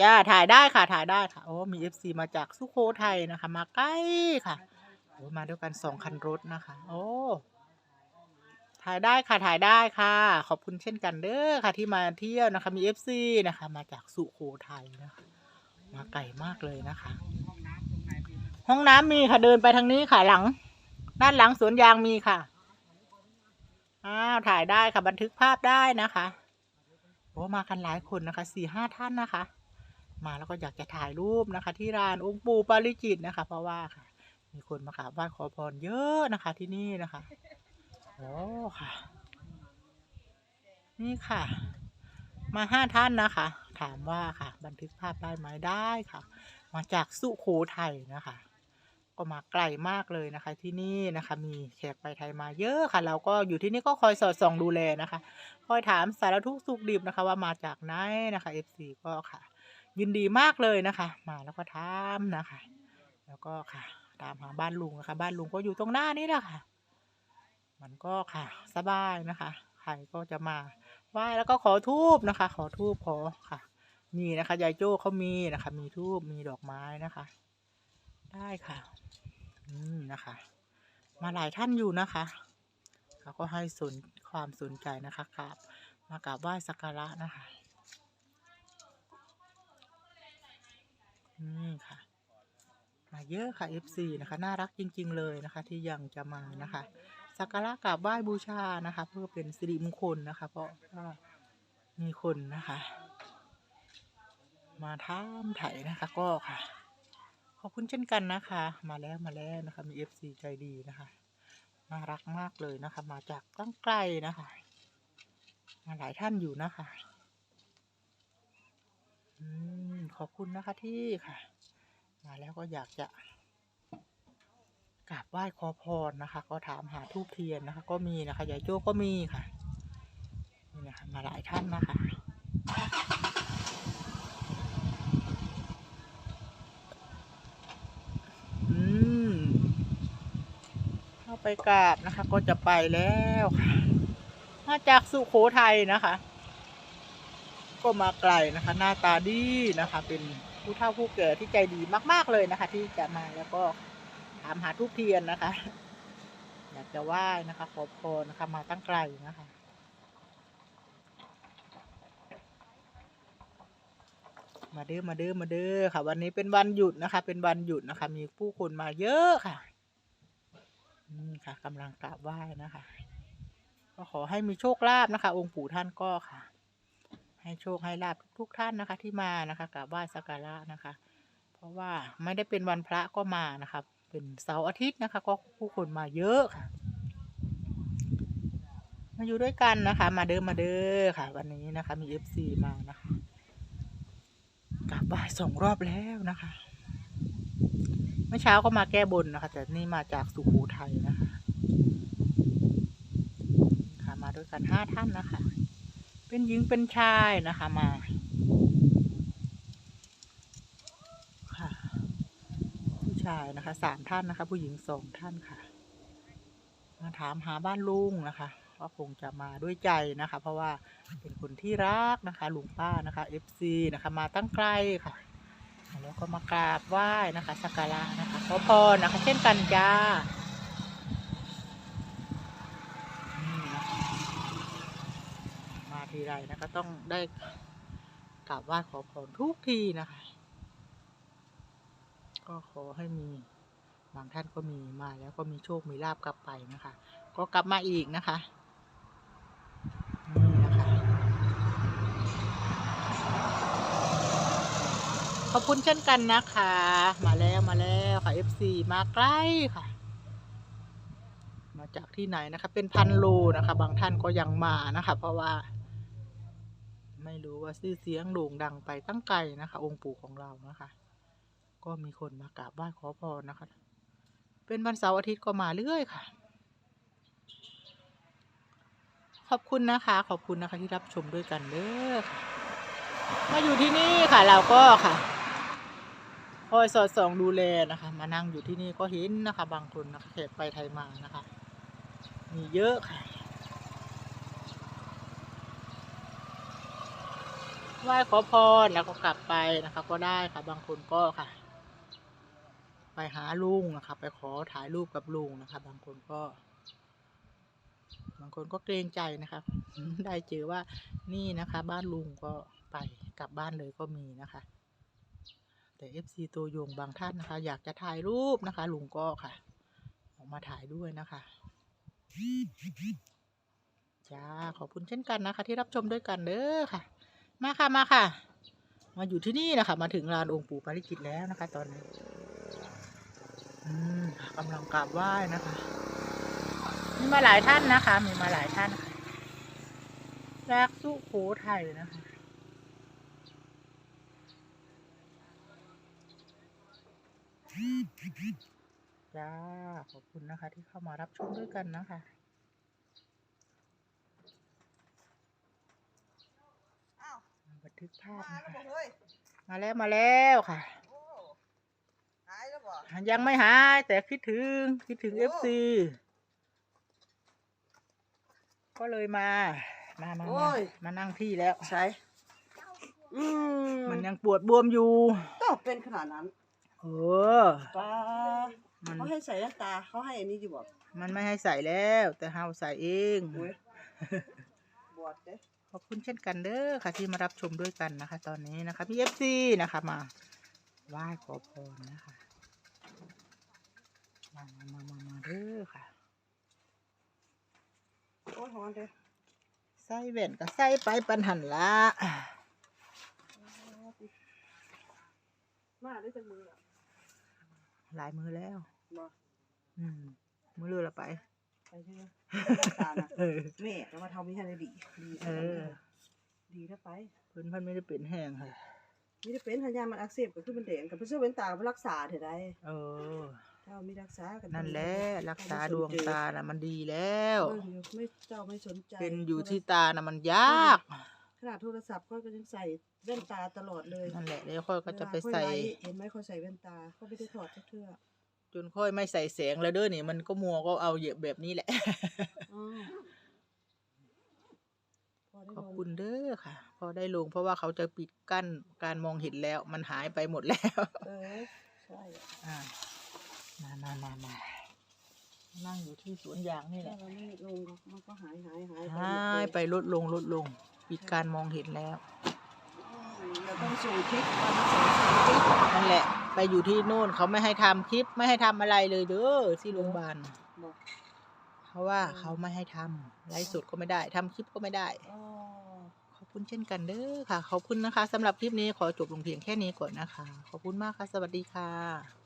จ้าถ่ายได้ค่ะถ่ายได้ค่ะโอ้มีเอฟซีมาจากสุโขทัยนะคะ มาใกล้ค่ะโอ้มาด้วยกันสองคันรถนะคะ โอ้ถ่ายได้ค่ะถ่ายได้ค่ะ ขอบคุณเช่นกันเด้อค่ะที่มาเที่ยวนะคะ มีเอฟซีนะคะ มาจากสุโขทัยนะคะ มาไกลมากเลยนะคะ ห้องน้ำมีค่ะเดินไปทางนี้ค่ะหลัง ด้านหลังสวนยางมีค่ะอ้าวถ่ายได้ค่ะบันทึกภาพได้นะคะโอ้มากันหลายคนนะคะสี่ห้าท่านนะคะ มาแล้วก็อยากจะถ่ายรูปนะคะ ที่ร้านองค์ปู่ปาริจิตนะคะ เพราะว่าค่ะ มีคนมากราบไหว้ขอพรเยอะนะคะที่นี่นะคะโอ้ค่ะ นี่ค่ะ มาห้าท่านนะคะ ถามว่าค่ะ บันทึกภาพได้ไหมได้ค่ะ มาจากสุโขทัยนะคะก็มาไกลมากเลยนะคะ ที่นี่นะคะ มีแขกไปไทยมาเยอะค่ะ เราก็อยู่ที่นี่ก็คอยสอดส่องดูแลนะคะ คอยถามสารทุกข์สุขดิบนะคะ ว่ามาจากไหนนะคะ FC ก็ค่ะ ยินดีมากเลยนะคะ มาแล้วก็ถามนะคะ แล้วก็ค่ะ ตามหาบ้านลุงนะคะ บ้านลุงก็อยู่ตรงหน้านี้แหละค่ะ มันก็ค่ะ สบายนะคะ ใครก็จะมาไหว้แล้วก็ขอทูบนะคะ ขอทูบขอค่ะนี่นะคะยายโจ้เขามีนะคะ มีทูบมีดอกไม้นะคะ ได้ค่ะอืมนะคะ มาหลายท่านอยู่นะคะเขาก็ให้สนความสนใจนะคะกราบมากราบไหว้สักการะนะคะ นี่ค่ะมาเยอะค่ะ FC นะคะ น่ารักจริง ๆ เลยนะคะ ที่ยังจะมานะคะสักการะกราบไหว้บูชานะคะ เพื่อเป็นสิริมงคลนะคะ เพราะว่ามีคนนะคะ มาท่ามไถนะคะ ก็ค่ะ ขอบคุณเช่นกันนะคะ มาแล้วมาแล้วนะคะ มี FC ใจดีนะคะน่ารักมากเลยนะคะ มาจากตั้งไกลนะคะ มาหลายท่านอยู่นะคะ อืมขอบคุณนะคะที่ค่ะ มาแล้วก็อยากจะกราบไหว้ขอพรนะคะ ก็ถามหาทูบเทียนนะคะ ก็มีนะคะยายโจ้ก็มีค่ะนี่นะคะมาหลายท่านนะคะอืมเข้าไปกราบนะคะ ก็จะไปแล้วค่ะ มาจากสุโขทัยนะคะ ก็มาไกลนะคะ หน้าตาดีนะคะ เป็นผู้เฒ่าผู้แก่ที่ใจดีมากๆเลยนะคะ ที่จะมาแล้วก็ถามหาทุกเทียนนะคะ อยากจะไหว้นะคะ ขอพรนะคะมาตั้งไกลนะคะมาเด้อมาเด้อมาเด้อค่ะ วันนี้เป็นวันหยุดนะคะ เป็นวันหยุดนะคะ มีผู้คนมาเยอะค่ะอืมค่ะกำลังกราบไหว้นะคะ ก็ขอให้มีโชคลาภนะคะ องค์ปู่ท่านก็ค่ะ ให้โชคให้ลาภทุกๆท่านนะคะที่มานะคะกราบไหว้สักการะนะคะ เพราะว่าไม่ได้เป็นวันพระก็มานะคะเป็นเสาร์อาทิตย์นะคะ ก็ผู้คนมาเยอะค่ะ มาอยู่ด้วยกันนะคะ มาเด้อมาเด้อค่ะ วันนี้นะคะมีเอฟซีมานะคะกลับบ่ายสองรอบแล้วนะคะเมื่อเช้าก็มาแก้บนนะคะ แต่นี่มาจากสุโขทัยนะคะ ค่ะมาด้วยกันห้าท่านนะคะ เป็นหญิงเป็นชายนะคะมาค่ะ ผู้ชายนะคะสามท่านนะคะ ผู้หญิงสองท่านค่ะ มาถามหาบ้านลุงนะคะก็คงจะมาด้วยใจนะคะ เพราะว่าเป็นคนที่รักนะคะลุงป้านะคะ FC นะคะ มาตั้งไกลค่ะแล้วก็มากราบไหว้นะคะสักการะนะคะขอพรนะคะ เช่นกันจ้านี่นะคะมา ทีไรนะคะต้องได้กราบไหว้ขอพรทุกทีนะคะ ก็ขอให้มีบางท่านก็มีมาแล้วก็มีโชคมีลาบกลับไปนะคะ ก็กลับมาอีกนะคะนี่นะคะขอบคุณเช่นกันนะคะ มาแล้วมาแล้วค่ะ FC มาใกล้ค่ะ มาจากที่ไหนนะคะ เป็นพันโลนะคะ บางท่านก็ยังมานะคะ เพราะว่า ไม่รู้ว่าชื่อเสียงโด่งดังไปตั้งไกลนะคะ องค์ปู่ของเรานะคะ ก็มีคนมากราบไหว้ขอพรนะคะ เป็นวันเสาร์อาทิตย์ก็มาเรื่อยค่ะ ขอบคุณนะคะ ขอบคุณนะคะที่รับชมด้วยกันเด้อค่ะมาอยู่ที่นี่ค่ะ เราก็ค่ะคอยสอดส่องดูแลนะคะ มานั่งอยู่ที่นี่ก็เห็นนะคะ บางคนนะคะแขกไปไทยมานะคะ มีเยอะค่ะ ไหว้ขอพรแล้วก็กลับไปนะคะ ก็ได้ค่ะบางคนก็ค่ะ ไปหาลุงนะคะ ไปขอถ่ายรูปกับลุงนะคะ บางคนก็ บางคนก็เกรงใจนะคะ ได้เจอว่านี่นะคะ บ้านลุงก็ไปกลับบ้านเลยก็มีนะคะ แต่ FC ตัวยงบางท่านนะคะ อยากจะถ่ายรูปนะคะ ลุงก็ค่ะ ออกมาถ่ายด้วยนะคะจ้าขอบคุณเช่นกันนะคะ ที่รับชมด้วยกันเด้อค่ะ มาค่ะมาค่ะ มาอยู่ที่นี่นะคะ มาถึงลานองค์ปู่ปาริจิตแล้วนะคะ ตอนนี้กำลังกราบไหว้นะคะ มีมาหลายท่านนะคะ มีมาหลายท่านค่ะจากสุโขทัยนะคะจ้าขอบคุณนะคะที่เข้ามารับชมด้วยกันนะคะ อ้าว บัน ทึกภาพมานะแล้วคะบ่เฮ้ยมาแล้วมาแล้วค่ะ โอ้หายแล้วบ่ยังไม่หายแต่คิดถึงคิดถึงโอ้เอฟซีก็เลยมา มามาโอ้มายมานั่งที่แล้วใช่อืมมันยังปวดบวมอยู่ต้องเป็นขนาดนั้น เออป้ามันเขาให้ใส่แว่นตาเขาให้อันนี้อยู่บ่มันไม่ให้ใส่แล้ว แต่เฮาใส่เองโอ้ยบวชเด้ ขอบคุณเช่นกันเด้อค่ะที่มารับชมด้วยกันนะคะ ตอนนี้นะคะพี่เอฟซีนะคะมาไหว้ขอพรนะคะมามามามามาเด้อค่ะโอ้ยฮอนเด้ใส่แว่นก็ใส่ไปปันหันละมาได้จังมืออะหลายมือแล้วบ่อืมมือเลือละไป ไปใช่ไหมรักษานะเออแม่จะมาทำให้ได้ดีดีเออ ดีถ้าไป เพิ่นเพิ่นไม่ได้เป็นแห้งค่ะ ไม่ได้เป็นหันยามันอักเสบก็คือมันแดงกับเพื่อเสื้อเว้นตาเพื่อรักษาเถอะได้เออ ถ้ามีรักษากันนั่นแหละรักษาดวงตาน่ะมันดีแล้วเออไม่เจ้าไม่สนใจเป็นอยู่ที่ตาน่ะมันยาก ขนาดโทรศัพท์ก็ยังใส่แว่นตาตลอดเลยนั่นแหละแล้วค่อยก็จะไปเวลาใส่ค่อยลฟ์เห็นไหมเขาใส่แว่นตาเขาไม่ได้ถอดสักเทื่อ จนค่อยไม่ใส่แสงแล้วเด้อนี่มันก็มัวก็เอาเหยียบแบบนี้แหละอ๋อพอได้ขอบลงคุณเด้อค่ะ พอได้ลงเพราะว่าเขาจะปิดกั้นการมองเห็นแล้ว มันหายไปหมดแล้ว เออใช่อ่ามามามามานั่งอยู่ที่สวนยางนี่แหถ้าละเราไม่ลงมันก็หายหายหายไปหายไปลดลงลดลง ปิดการมองเห็นแล้ว เราต้องส่งคลิปวันละสองสามคลิปนั่นแหละ ไปอยู่ที่โน่นเขาไม่ให้ทำคลิปไม่ให้ทำอะไรเลยเด้อที่โรงพยาบาลบอกเพราะว่าเขาไม่ให้ทำไลฟ์สดก็ไม่ได้ทำคลิปก็ไม่ได้ อ๋อขอบคุณเช่นกันเด้อค่ะ ขอบคุณนะคะสำหรับคลิปนี้ขอจบลงเพียงแค่นี้ก่อนนะคะ ขอบคุณมากค่ะ สวัสดีค่ะ